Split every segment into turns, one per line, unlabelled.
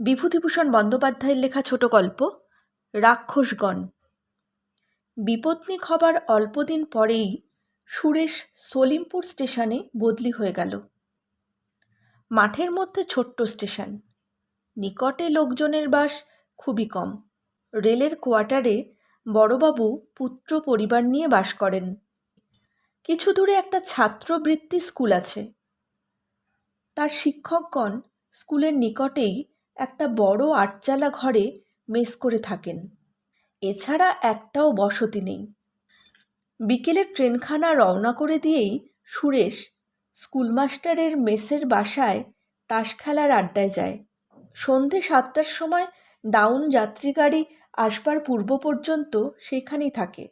বিভূতিভূষণ বন্দ্যোপাধ্যায়ের লেখা ছোট গল্প, রাক্ষসগণ। বিপত্নিক হবার অল্পদিন পরেই সুরেশ সলিমপুর স্টেশনে বদলি হয়ে গেল। মাঠের মধ্যে ছোট্ট স্টেশন। নিকটে লোকজনের বাস খুবই কম। রেলের কোয়ার্টারে বড়বাবু পুত্র পরিবার নিয়ে বাস করেন। কিছু দূরে একটা ছাত্রবৃত্তি স্কুল আছে। তার শিক্ষকগণ স্কুলের নিকটেই একটা বড় আটচালা ঘরে মেস করে থাকেন। এছাড়া একটাও বসতি নেই। বিকেলে ট্রেনখানা রওনা করে দিয়েই সুরেশ স্কুলমাস্টারের মেসের বাসায় তাস খেলার আড্ডায় যায়। সন্ধে সাতটার সময় ডাউন যাত্রী গাড়ি আসবার পূর্ব পর্যন্ত সেখানেই থাকে।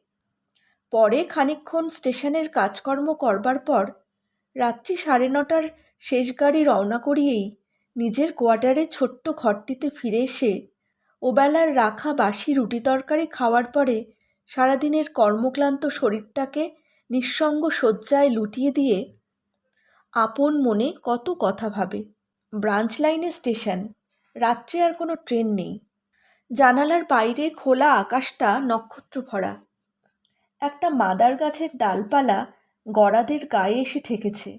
পরে খানিকক্ষণ স্টেশনের কাজকর্ম করবার পর রাত্রি সাড়ে নটার শেষ গাড়ি রওনা করিয়েই নিজের কোয়ার্টারে ছোট্ট ঘরটিতে ফিরে এসে ওবেলার রাখা বাসি রুটি তরকারি খাওয়ার পরে সারাদিনের কর্মক্লান্ত শরীরটাকে নিঃসঙ্গ শয্যায় লুটিয়ে দিয়ে আপন মনে কত কথা ভাবে। ব্রাঞ্চ লাইনে স্টেশন। রাত্রে আর কোনো ট্রেন নেই। জানালার বাইরে খোলা আকাশটা নক্ষত্র ভরা। একটা মাদার গাছের ডালপালা গড়াদের গায়ে এসে ঠেকেছে।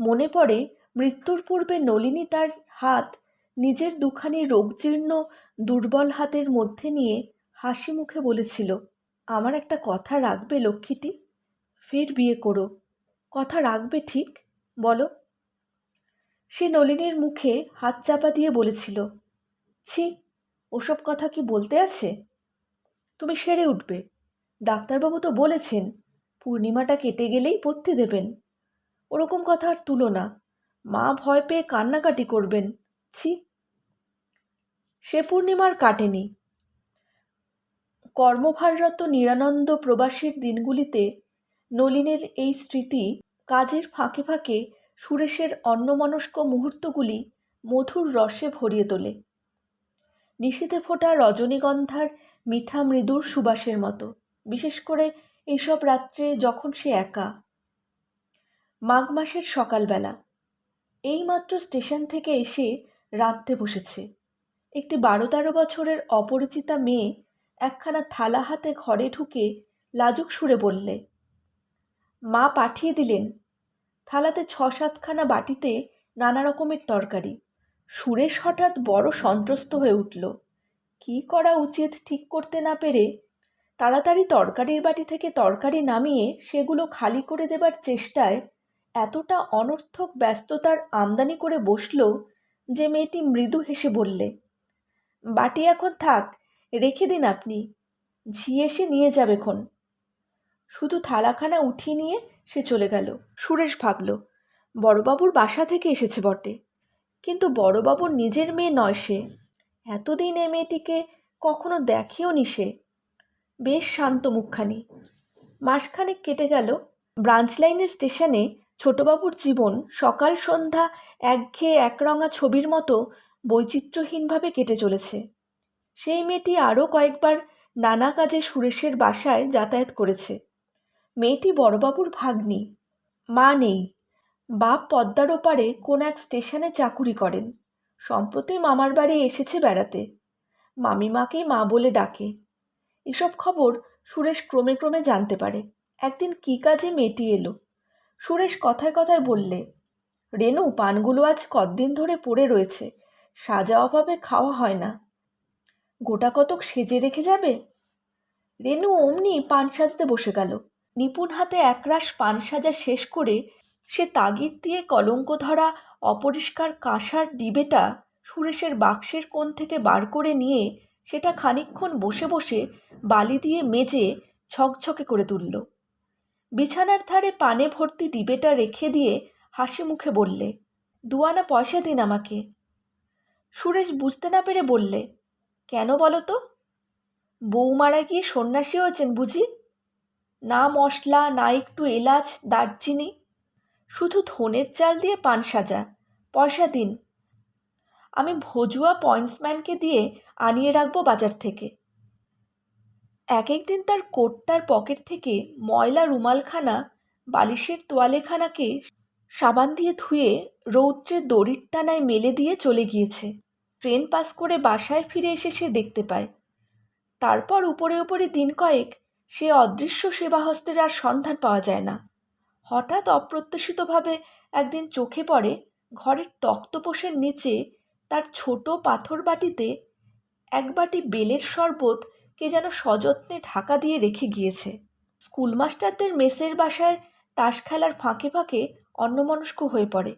মনে পড়ে মৃত্যুর পূর্বে নলিনী তার হাত নিজের দুখানি রোগজীর্ণ, দুর্বল হাতের মধ্যে নিয়ে হাসি মুখে বলেছিল, আমার একটা কথা রাখবে লক্ষ্মীটি? ফের বিয়ে করো। কথা রাখবে ঠিক, বলো। সে নলিনীর মুখে হাত চাপা দিয়ে বলেছিল, ছি, ওসব কথা কি বলতে আছে? তুমি সেরে উঠবে। ডাক্তারবাবু তো বলেছেন, পূর্ণিমাটা কেটে গেলেই পড়তে দেবেন। ওরকম কথা আর তুলো না। মা ভয় পেয়ে কান্নাকাটি করবেন। ছি। সে পূর্ণিমার কাটেনি। কর্মভাররত নিরানন্দ প্রবাসীর দিনগুলিতে নলিনের এই স্মৃতি কাজের ফাঁকে ফাঁকে সুরেশের অন্যমনস্ক মুহূর্তগুলি মধুর রসে ভরিয়ে তোলে। নিশীথে ফোটা রজনীগন্ধার মিঠা মৃদুর সুবাসের মতো, বিশেষ করে এইসব রাত্রে যখন সে একা। মাঘ মাসের সকালবেলা। এইমাত্র স্টেশন থেকে এসে রাঁধতে বসেছে। একটি বারো তেরো বছরের অপরিচিতা মেয়ে একখানা থালা হাতে ঘরে ঢুকে লাজুক সুরে বললে, মা পাঠিয়ে দিলেন। থালাতে ছ সাতখানা বাটিতে নানা রকমের তরকারি। সুরেশ হঠাৎ বড় সন্ত্রস্ত হয়ে উঠল। কি করা উচিত ঠিক করতে না পেরে? তাড়াতাড়ি তরকারির বাটি থেকে তরকারি নামিয়ে সেগুলো খালি করে দেবার চেষ্টায় এতটা অনর্থক ব্যস্ততার আমদানি করে বসল যে মেয়েটি মৃদু হেসে বললে, বাটি এখন থাক, রেখে দিন আপনি। ঝি এসে নিয়ে যাবেক্ষণ শুধু থালাখানা উঠিয়ে নিয়ে সে চলে গেল। সুরেশ ভাবল, বড়বাবুর বাসা থেকে এসেছে বটে। কিন্তু বড়বাবুর নিজের মেয়ে নয় সে। এতদিন এ মেয়েটিকে কখনো দেখেও নি সে। বেশ শান্ত মুখখানি। মাসখানেক কেটে গেল। ব্রাঞ্চ লাইনের স্টেশনে ছোটবাবুর জীবন সকাল সন্ধ্যা একঘেয়ে একরঙা ছবির মতো বৈচিত্র্যহীনভাবে কেটে চলেছে। সেই মেয়েটি আরও কয়েকবার নানা কাজে সুরেশের বাসায় যাতায়াত করেছে। মেয়েটি বড়বাবুর ভাগ্নি। মা নেই। বাপ পদ্মার ওপারে কোন এক স্টেশনে চাকুরি করেন। সম্প্রতি মামার বাড়ি এসেছে বেড়াতে। মামিমাকেই মা বলে ডাকে। এসব খবর সুরেশ ক্রমে ক্রমে জানতে পারে। একদিন কী কাজে মেয়েটি এলো? সুরেশ কথায় কথায় বললে রেনু পানগুলো আজ কদিন ধরে পড়ে রয়েছে? সাজা অভাবে খাওয়া হয় না। গোটা কতক সেজে রেখে যাবে? রেনু অমনি পান সাজতে বসে গেল। নিপুণ হাতে একরাশ পান সাজা শেষ করে সে তাগিদ দিয়ে কলঙ্ক ধরা অপরিষ্কার কাঁসার ডিবেটা সুরেশের বাক্সের কোণ থেকে বার করে নিয়ে সেটা খানিকক্ষণ বসে বসে বালি দিয়ে মেজে ছকছকে করে তুলল। বিছানার ধারে পানে ভর্তি ডিবেটা রেখে দিয়ে হাসি মুখে বললে দুয়ানা পয়সা দিন আমাকে। সুরেশ বুঝতে না পেরে বললে, কেন বলো তো? বউ মারা গিয়ে সন্ন্যাসী হয়েছেন বুঝি? না মশলা, না একটু এলাচ, দারচিনি। শুধু ধনের চাল দিয়ে পান সাজা, পয়সা দিন। আমি ভজুয়া পয়েন্টসম্যানকে দিয়ে আনিয়ে রাখব বাজার থেকে। এক একদিন তার কোটটার পকেট থেকে ময়লা রুমালখানা, বালিশের তোয়ালেখানাকে সাবান দিয়ে ধুয়ে রৌদ্রে দড়ির টানায় মেলে দিয়ে চলে গিয়েছে। ট্রেন পাস করে বাসায় ফিরে এসে সে দেখতে পায়। তারপর উপরে উপরে দিন কয়েক সে অদৃশ্য সেবাহস্তের আর সন্ধান পাওয়া যায় না। হঠাৎ অপ্রত্যাশিতভাবে একদিন চোখে পড়ে ঘরের তক্তপোষের নিচে তার ছোট পাথর বাটিতে এক বাটি বেলের শরবত কে যেন সযত্নে ঢাকা দিয়ে রেখে গিয়েছে। স্কুলমাস্টারদের মেসের বাসায় তাস খেলার ফাঁকে ফাঁকে অন্যমনস্ক হয়ে পড়ে।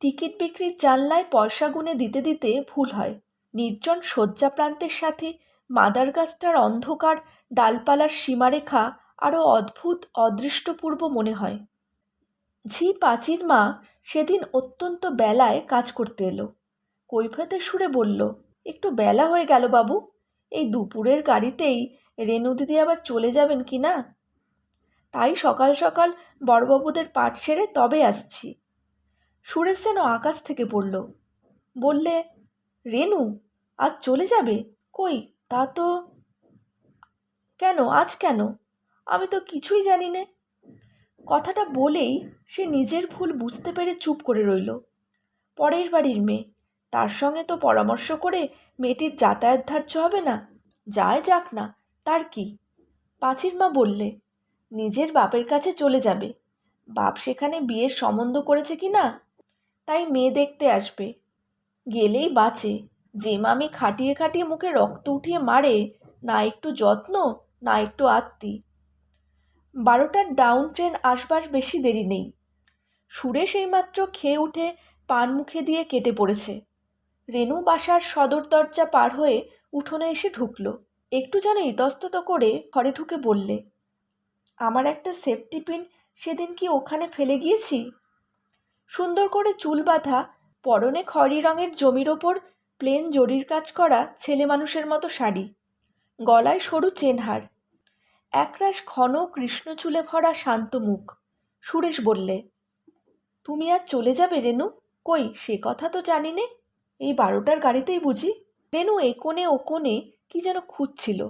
টিকিট বিক্রির জানলায় পয়সা গুনে দিতে দিতে ভুল হয়। নির্জন শয্যা প্রান্তের সাথে মাদার গাছটার অন্ধকার ডালপালার সীমারেখা আরও অদ্ভুত, অদৃষ্টপূর্ব মনে হয়। ঝি পাচির মা সেদিন অত্যন্ত বেলায় কাজ করতে এলো। কৈফতের সুরে বলল, একটু বেলা হয়ে গেল বাবু। এই দুপুরের গাড়িতেই রেণু দিদি আবার চলে যাবেন কি না? তাই সকাল সকাল বড়বাবুদের পাঠ সেরে তবে আসছি। সুরেশ যেন আকাশ থেকে পড়ল। বললে, রেনু, আজ চলে যাবে? কই? তা তো কেন? আজ কেন? আমি তো কিছুই জানি নে। কথাটা বলেই সে নিজের ভুল বুঝতে পেরে চুপ করে রইল। পরের বাড়ির মেয়ে তার সঙ্গে তো পরামর্শ করে মেয়েটির যাতায়াত ধার্য হবে না। যায় যাক না, তার কি? পাঁচির মা বললে, নিজের বাপের কাছে চলে যাবে। বাপ সেখানে বিয়ের সম্বন্ধ করেছে কি না? তাই মেয়ে দেখতে আসবে। গেলেই বাঁচে। যে মামি খাটিয়ে খাটিয়ে মুখে রক্ত উঠিয়ে মারে, না একটু যত্ন, না একটু আত্মি। বারোটার ডাউন ট্রেন আসবার বেশি দেরি নেই। সুরেশ এইমাত্র খেয়ে উঠে পান মুখে দিয়ে কেটে পড়েছে। রেনু বাসার সদর দরজা পার হয়ে উঠোনে এসে ঢুকল। একটু যেন ইতস্তত করে ঘরে ঢুকে বললে, আমার একটা সেফটি পিন সেদিন কি ওখানে ফেলে গিয়েছি? সুন্দর করে চুল বাঁধা, পরনে খয়েরি রঙের জমির ওপর প্লেন জরির কাজ করা ছেলে মানুষের মতো শাড়ি, গলায় সরু চেনহার একরাশ ঘন কৃষ্ণ চুলে ভরা শান্ত মুখ। সুরেশ বললে, তুমি আর চলে যাবে রেনু কই? সে কথা তো জানি নে। এই বারোটার গাড়িতেই বুঝি রেনু এ কোণে ও কোণে কি যেন খুঁজছিল।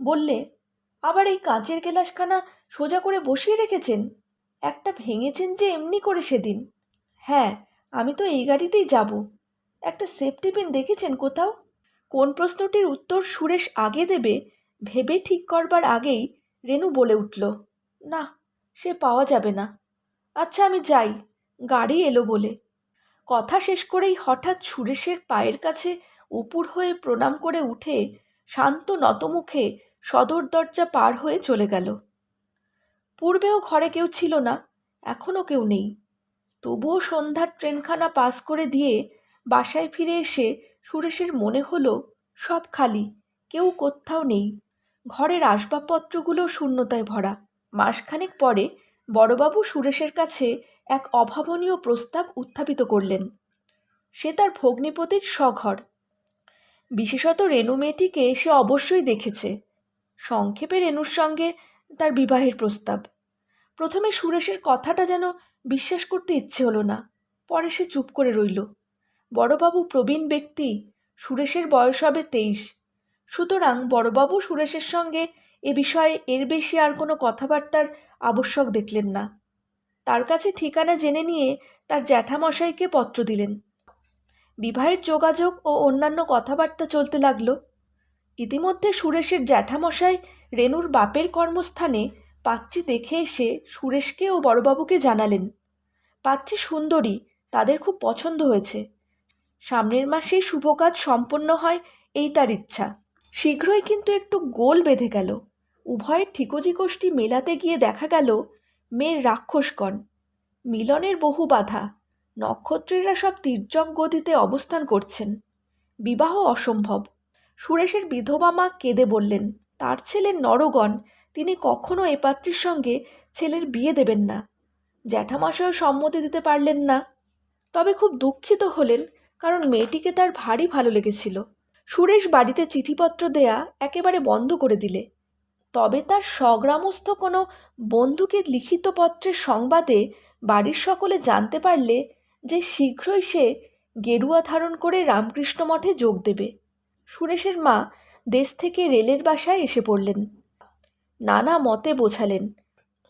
বললে, আবার এই কাঁচের গেলাসখানা সোজা করে বসিয়ে রেখেছেন? একটা ভেঙেছেন যে এমনি করে সেদিন। হ্যাঁ আমি তো এই গাড়িতেই যাব। একটা সেফটি পিন দেখেছেন কোথাও? কোন প্রশ্নটির উত্তর সুরেশ আগে দেবে ভেবে ঠিক করবার আগেই রেনু বলে উঠল, না, সে পাওয়া যাবে না। আচ্ছা আমি যাই। গাড়ি এলো বলে। কথা শেষ করেই হঠাৎ সুরেশের পায়ের কাছে উপুর হয়ে প্রণাম করে উঠে শান্ত নতমুখে সদর দরজা পার হয়ে চলে গেল। পূর্বেও ঘরে কেউ ছিল না, এখনও কেউ নেই। তবুও সন্ধ্যার ট্রেনখানা পাস করে দিয়ে বাসায় ফিরে এসে সুরেশের মনে হলো, সব খালি, কেউ কোথাও নেই। ঘরের আসবাবপত্রগুলো শূন্যতায় ভরা। মাসখানেক পরে বড়বাবু সুরেশের কাছে এক অভাবনীয় প্রস্তাব উত্থাপিত করলেন। সে তার ভগ্নিপতির স্বঘর। বিশেষত রেণু মেয়েটিকে সে অবশ্যই দেখেছে। সংক্ষেপে রেণুর সঙ্গে তার বিবাহের প্রস্তাব। প্রথমে সুরেশের কথাটা যেন বিশ্বাস করতে ইচ্ছে হলো না, পরে সে চুপ করে রইল। বড়বাবু প্রবীণ ব্যক্তি, সুরেশের বয়স হবে তেইশ। সুতরাং বড়বাবু সুরেশের সঙ্গে এ বিষয়ে এর বেশি আর কোনো কথাবার্তার আবশ্যক দেখলেন না। তার কাছে ঠিকানা জেনে নিয়ে তার জ্যাঠামশাইকে পত্র দিলেন। বিবাহের যোগাযোগ ও অন্যান্য কথাবার্তা চলতে লাগল। ইতিমধ্যে সুরেশের জ্যাঠামশাই রেনুর বাপের কর্মস্থানে পাত্রী দেখে এসে সুরেশকে ও বড়বাবুকে জানালেন, পাত্রী সুন্দরী, তাদের খুব পছন্দ হয়েছে। সামনের মাসেই শুভ কাজ সম্পন্ন হয় এই তার ইচ্ছা। শীঘ্রই কিন্তু একটু গোল বেঁধে গেল। উভয়ের ঠিকজি কোষ্ঠী মেলাতে গিয়ে দেখা গেল মেয়ের রাক্ষসগণ মিলনের বহু বাধা, নক্ষত্রেরা সব তির্যক গতিতে অবস্থান করছেন। বিবাহ অসম্ভব। সুরেশের বিধবা মা কেঁদে বললেন, তার ছেলের নরগণ, তিনি কখনো এ পাত্রীর সঙ্গে ছেলের বিয়ে দেবেন না। জ্যাঠামশায়ও সম্মতি দিতে পারলেন না। তবে খুব দুঃখিত হলেন, কারণ মেয়েটিকে তার ভারী ভালো লেগেছিল। সুরেশ বাড়িতে চিঠিপত্র দেয়া একেবারে বন্ধ করে দিলে। তবে তার স্বগ্রামস্থ কোনো বন্ধুকে লিখিত পত্রের সংবাদে বাড়ির সকলে জানতে পারলে যে শীঘ্রই সে গেরুয়া ধারণ করে রামকৃষ্ণ মঠে যোগ দেবে। সুরেশের মা দেশ থেকে রেলের বাসায় এসে পড়লেন। নানা মতে বোঝালেন,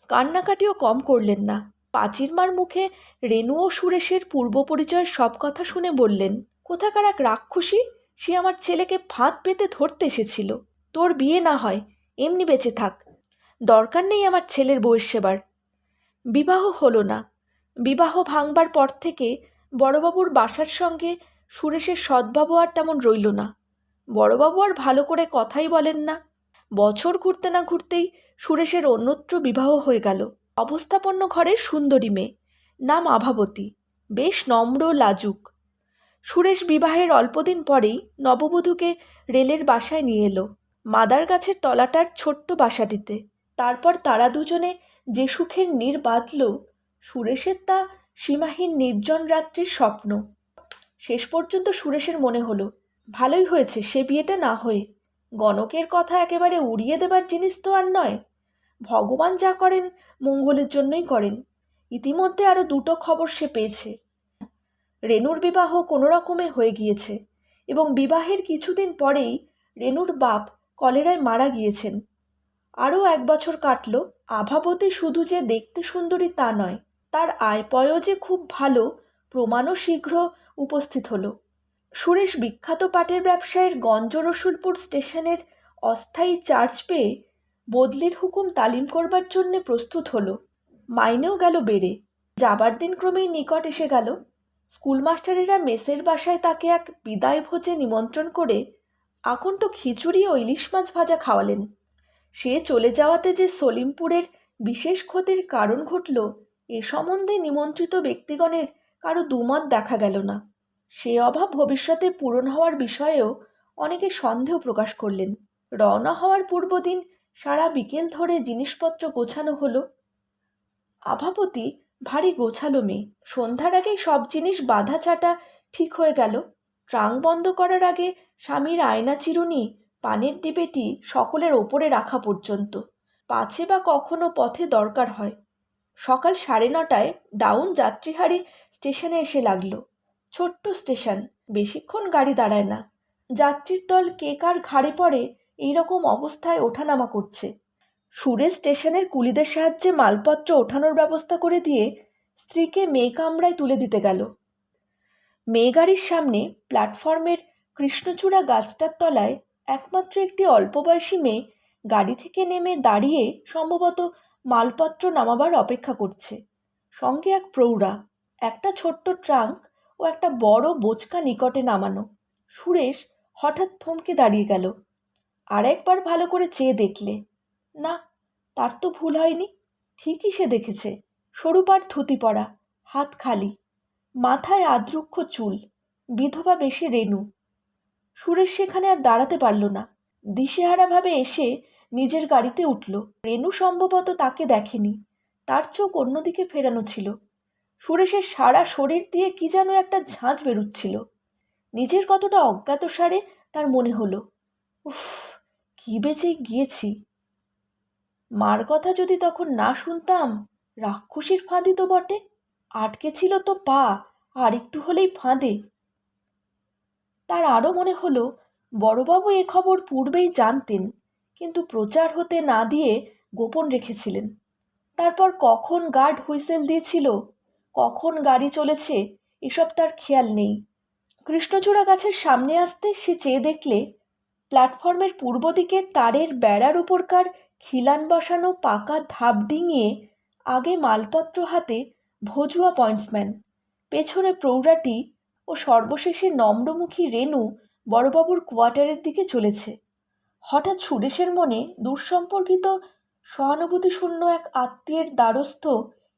কান্নাকাটিও কম করলেন না। পাচিরমার মুখে রেণু ও সুরেশের পূর্ব পরিচয়ের সব কথা শুনে বললেন, কোথাকার এক রাক্ষসী? সে আমার ছেলেকে ফাঁদ পেতে ধরতে এসেছিল। তোর বিয়ে না হয় এমনি বেঁচে থাক। দরকার নেই আমার ছেলের বউয়ের সেবার। বিবাহ হলো না। বিবাহ ভাঙবার পর থেকে বড়বাবুর বাসার সঙ্গে সুরেশের সদ্ভাব আর তেমন রইল না। বড়বাবু আর ভালো করে কথাই বলেন না। বছর ঘুরতে না ঘুরতেই সুরেশের অন্যত্র বিবাহ হয়ে গেল। অবস্থাপন্ন ঘরের সুন্দরী মেয়ে। নাম আভাবতী। বেশ নম্র, লাজুক। সুরেশ বিবাহের অল্পদিন পরেই নববধূকে রেলের বাসায় নিয়ে এলো। মাদার গাছের তলাটার ছোট্ট বাসাটিতে। তারপর তারা দুজনে যে সুখের নীর বাঁধল, সুরেশের তা সীমাহীন নির্জন রাত্রির স্বপ্ন। শেষ পর্যন্ত সুরেশের মনে হলো, ভালোই হয়েছে সে বিয়েটা না হয়ে। গণকের কথা একেবারে উড়িয়ে দেবার জিনিস তো আর নয়। ভগবান যা করেন, মঙ্গলের জন্যই করেন। ইতিমধ্যে আরও দুটো খবর সে পেয়েছে। রেনুর বিবাহ কোনো রকমে হয়ে গিয়েছে এবং বিবাহের কিছুদিন পরেই রেনুর বাপ কলেরায় মারা গিয়েছেন। আরও এক বছর কাটল, আভাবতী শুধু যে দেখতে সুন্দরী তা নয়, তার আয়পয় যে খুব ভালো, প্রমাণও শীঘ্র উপস্থিত হলো। সুরেশ বিখ্যাত পাটের ব্যবসায়ের গঞ্জ রসুলপুর স্টেশনের অস্থায়ী চার্জ পেয়ে বদলির হুকুম তালিম করবার জন্যে প্রস্তুত হলো। মাইনেও গেল বেড়ে। যাবার দিন ক্রমেই নিকট এসে গেল। স্কুলমাস্টারেরা মেসের বাসায় তাকে এক বিদায় ভোজে নিমন্ত্রণ করে আকণ্ঠ খিচুড়ি ও ইলিশ মাছ ভাজা খাওয়ালেন। সে চলে যাওয়াতে যে সলিমপুরের বিশেষ ক্ষতির কারণ ঘটল, এ সম্বন্ধে নিমন্ত্রিত ব্যক্তিগণের কারও দুমত দেখা গেল না। সে অভাব ভবিষ্যতে পূরণ হওয়ার বিষয়েও অনেকে সন্দেহ প্রকাশ করলেন। রওনা হওয়ার পূর্বদিন সারা বিকেল ধরে জিনিসপত্র গোছানো হলো। আভাবতী ভারী গোছালো মেয়ে। সন্ধ্যার আগেই সব জিনিস বাঁধা ছাটা ঠিক হয়ে গেল। ট্রাং বন্ধ করার আগে স্বামীর আয়না চিরুনি, পানের ডিবেটি সকলের ওপরে রাখা পর্যন্ত। পাছে বা কখনো পথে দরকার হয়। সকাল সাড়ে নটায় ডাউন যাত্রীহারি স্টেশনে এসে লাগল। ছোট্ট স্টেশন, বেশিক্ষণ গাড়ি দাঁড়ায় না। যাত্রীর দল কে কার ঘাড়ে পড়ে এইরকম অবস্থায় ওঠানামা করছে। সুরে স্টেশনের কুলিদের সাহায্যে মালপত্র ওঠানোর ব্যবস্থা করে দিয়ে স্ত্রীকে মেয়ে কামরায় তুলে দিতে গেল। মেয়ে গাড়ির সামনে প্ল্যাটফর্মের কৃষ্ণচূড়া গাছটার তলায় একমাত্র একটি অল্প বয়সী মেয়ে গাড়ি থেকে নেমে দাঁড়িয়ে সম্ভবত মালপত্র নামাবার অপেক্ষা করছে। সঙ্গে এক প্রৌঢ়া, একটা ছোট্ট ট্রাঙ্ক ও একটা বড় বোচকা নিকটে নামানো। সুরেশ হঠাৎ থমকে দাঁড়িয়ে গেল। আর একবার ভালো করে চেয়ে দেখলে। না, তার তো ভুল হয়নি। ঠিকই সে দেখেছে। সরুপার ধুতি পরা, হাত খালি। মাথায় আদ্রুক্ষ চুল, বিধবা বেশি রেণু। সুরেশ সেখানে আর দাঁড়াতে পারল না। দিশেহারাভাবে এসে নিজের গাড়িতে উঠল। রেণু সম্ভবত তাকে দেখেনি, তার চোখ অন্যদিকে ফেরানো ছিল। সুরেশের সারা শরীর দিয়ে কি যেন একটা ঝাঁঝ বেরুচ্ছিল। নিজের কতটা অজ্ঞাত সারে তার মনে হলো, উফ, কি বেঁচে গিয়েছি? মার কথা যদি তখন না শুনতাম, রাক্ষসীর ফাঁদি তো বটে। আটকে ছিল তো পা, আর একটু হলেই ফাঁদে। তার আরও মনে হলো, বড়বাবু এ খবর পূর্বেই জানতেন, কিন্তু প্রচার হতে না দিয়ে গোপন রেখেছিলেন। তারপর কখন গার্ড হুইসেল দিয়েছিল, কখন গাড়ি চলেছে, এসব তার খেয়াল নেই। কৃষ্ণচূড়া গাছের সামনে আসতে সে চেয়ে দেখলে, প্ল্যাটফর্মের পূর্ব দিকে তারের বেড়ার উপরকার খিলান বসানো পাকা ধাপ ডিঙিয়ে আগে মালপত্র হাতে ভজুয়া পয়েন্টসম্যান। পেছনে প্রৌঢ়াটি ও সর্বশেষে নম্রমুখী রেণু বড়বাবুর কোয়ার্টারের দিকে চলেছে। হঠাৎ সুরেশের মনে দুঃসম্পর্কিত সহানুভূতিশূন্য এক আত্মীয়ের দ্বারস্থ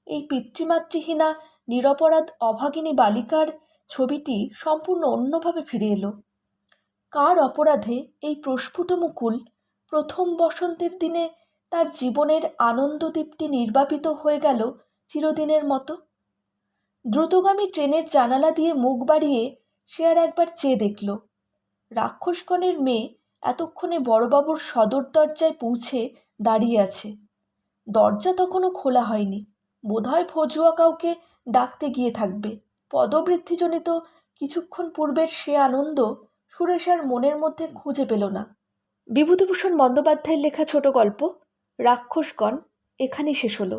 এই পিতৃমাতৃহীনা নিরপরাধ অভাগিনী বালিকার ছবিটি সম্পূর্ণ অন্যভাবে ফিরে এলো। কার অপরাধে এই প্রস্ফুট মুকুল প্রথম বসন্তের দিনে তার জীবনের আনন্দদীপটি নির্বাপিত হয়ে গেল চিরদিনের মতো। দ্রুতগামী ট্রেনের জানালা দিয়ে মুখ বাড়িয়ে সে আর একবার চেয়ে দেখল। রাক্ষসগণের মেয়ে এতক্ষণে বড়বাবুর সদর দরজায় পৌঁছে দাঁড়িয়ে আছে। দরজা তখনও খোলা হয়নি। বোধহয় ফজুয়া কাউকে ডাকতে গিয়ে থাকবে। পদবৃদ্ধিজনিত কিছুক্ষণ পূর্বের সে আনন্দ সুরেশ আর মনের মধ্যে খুঁজে পেল না। বিভূতিভূষণ বন্দ্যোপাধ্যায়ের লেখা ছোট গল্প, রাক্ষসগণ, এখানেই শেষ হলো।